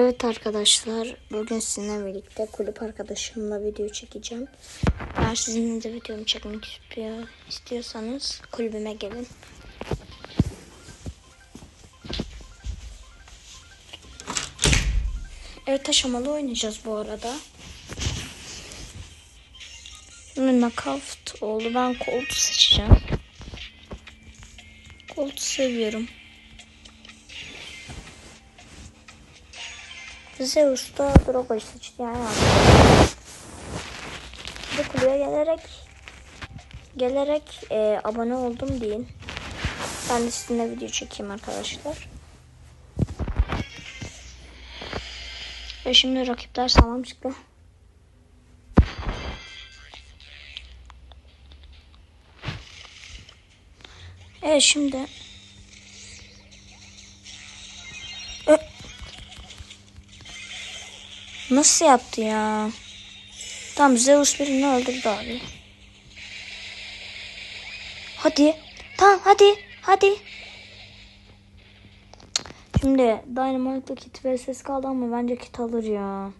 Evet arkadaşlar bugün sizinle birlikte kulüp arkadaşımla video çekeceğim. Eğer sizinle de videomu çekmek istiyor, istiyorsanız kulübüme gelin. Evet aşamalı oynayacağız bu arada. Şimdi knockout oldu. Ben Colt'u seçeceğim. Colt'u seviyorum. Zeus da Drogo'yu seçti yani. Bu kulübe gelerek gelerek e, abone oldum deyin. Ben de sizinle video çekeyim arkadaşlar. Ve şimdi rakipler sağlam çıktı. Evet şimdi Nasıl yaptı ya? Tamam Zeus birini öldürdü abi. Hadi. Tamam hadi. Hadi. Şimdi Dynamite'la kit vs kaldı ama bence kit alır ya.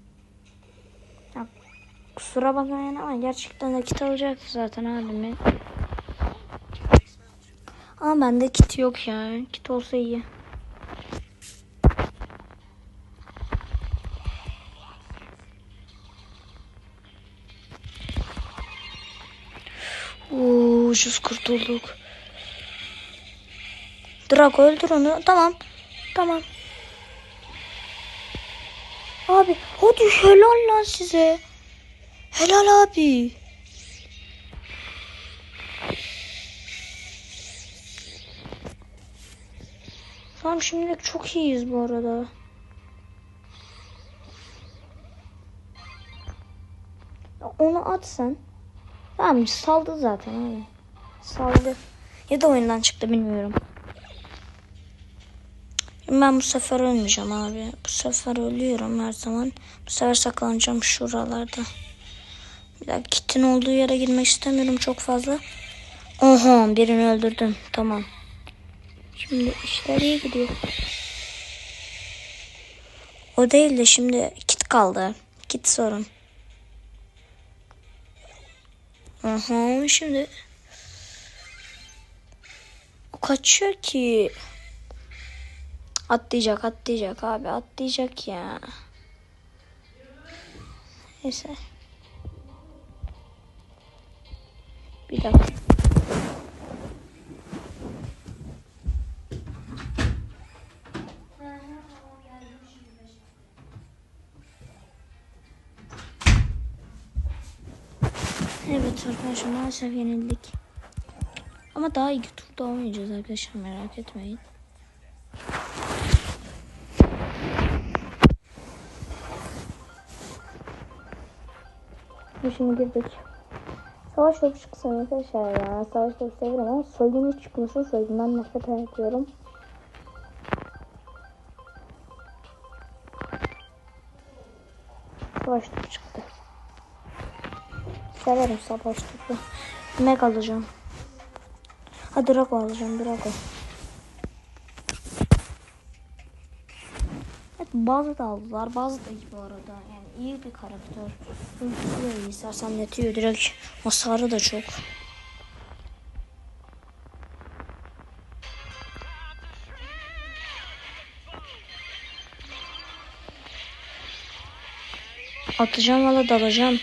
ya kusura bakmayın ama gerçekten de kit alacak zaten abimi. Ama bende kit yok ya. Kit olsa iyi. Oo, ucuz kurtulduk. Drago öldür onu. Tamam. Tamam. Abi hadi helal lan size. Helal abi. Tamam şimdilik çok iyiyiz bu arada. Onu at sen. Tamam saldı zaten abi. Saldı. Ya da oyundan çıktı bilmiyorum. Ben bu sefer ölmeyeceğim abi. Bu sefer ölüyorum her zaman. Bu sefer saklanacağım şuralarda. Bir dakika kitin olduğu yere girmek istemiyorum çok fazla. Oha birini öldürdüm. Tamam. Şimdi işler iyi gidiyor. O değil de şimdi kit kaldı. Kit sorun. Aha şimdi o kaçıyor ki. Atlayacak atlayacak abi atlayacak ya. Neyse. Bir dakika. Evet arkadaşlar maalesef yenildik. Ama daha iyi turda oynayacağız arkadaşlar merak etmeyin. Şimdi girdik. Savaş topu çıksın arkadaşlar ya. Savaş topu seviyorum ama soygun hiç çıkmasın. Soygundan nefret ediyorum. Savaş topu çıktı. Severim savaş topu. Meg alacağım. Ha Drago alacağım Drago. Evet bazı da aldılar bazı da iyi bu arada. Yani iyi bir karakter. Ultisi de iyi. Sersemletiyor direkt. Hasarı da çok. Atacağım valla dalacağım.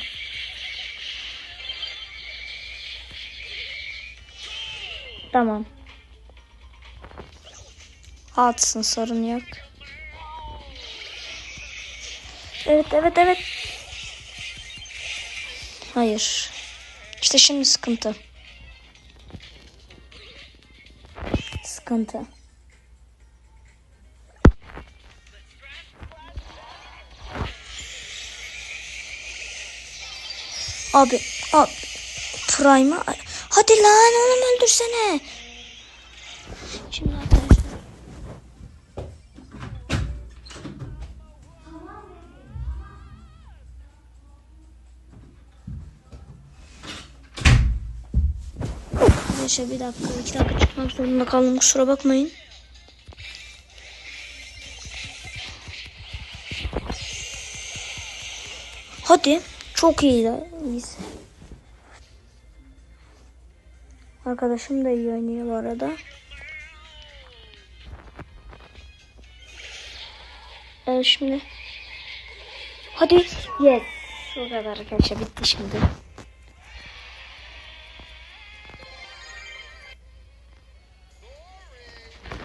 Tamam. Atsın sorun yok. Evet evet evet. Hayır. İşte şimdi sıkıntı. Sıkıntı. Abi, abi Prime'a Hadi lan oğlum öldürsene. Şimdi arkadaşlar Arkadaşlar bir dakika iki dakika çıkmak zorunda kaldım kusura bakmayın. Hadi. Çok iyi. İyiyiz. Arkadaşım da iyi oynuyor bu arada. Evet şimdi. Hadi. Yes. Bu kadar arkadaşlar bitti şimdi.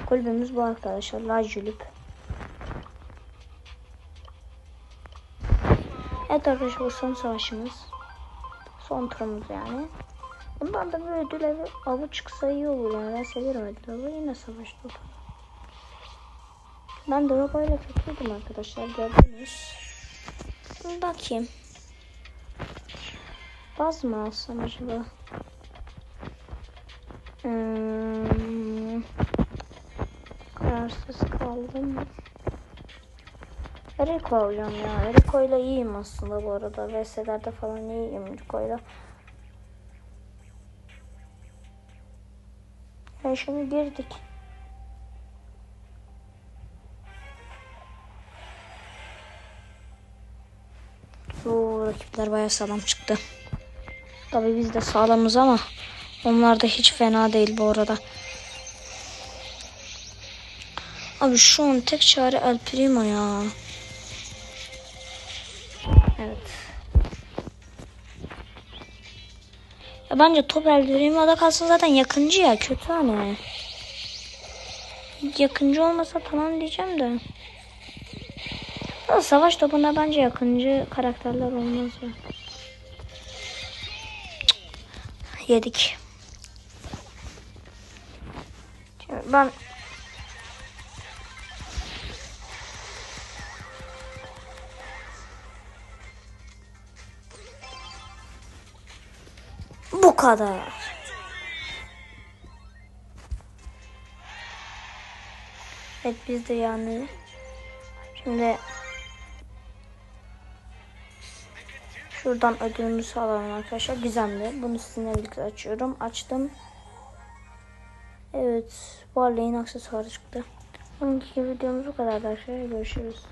Kulübümüz bu arkadaşlar. La Julip. Evet arkadaşlar bu son savaşımız. Son turumuz yani. Bundan da bir ödül avı, avı çıksa iyi olur yani. Ben severim ödül avı. Yine savaş topu. Ben Drogo ile kötüydüm arkadaşlar. Gördünüz. Bakayım. Baz mı alsam acaba? Hmm. Kararsız kaldım. Eriko alacağım ya. Eriko ile iyiyim aslında bu arada. VS'lerde falan iyiyim Eriko ile. Yani şimdi girdik. Oo, rakipler bayağı sağlam çıktı. Tabii biz de sağlamız ama onlar da hiç fena değil bu arada. Abi şu an tek çare El Primo ya. Evet. Ya bence top El Primo'da kalsın zaten yakıncı ya kötü hani. Yakıncı olmasa tamam diyeceğim de. Savaş topuna bence yakıncı karakterler olmaz ya. Yedik. Şimdi ben Kadar. Evet biz de yani. Şimdi şuradan ödülümüzü alalım arkadaşlar. Gizemli. Bunu sizinle birlikte açıyorum. Açtım. Evet. Barley'in aksesuarı çıktı. Bugünkü videomuz bu kadar arkadaşlar. Görüşürüz.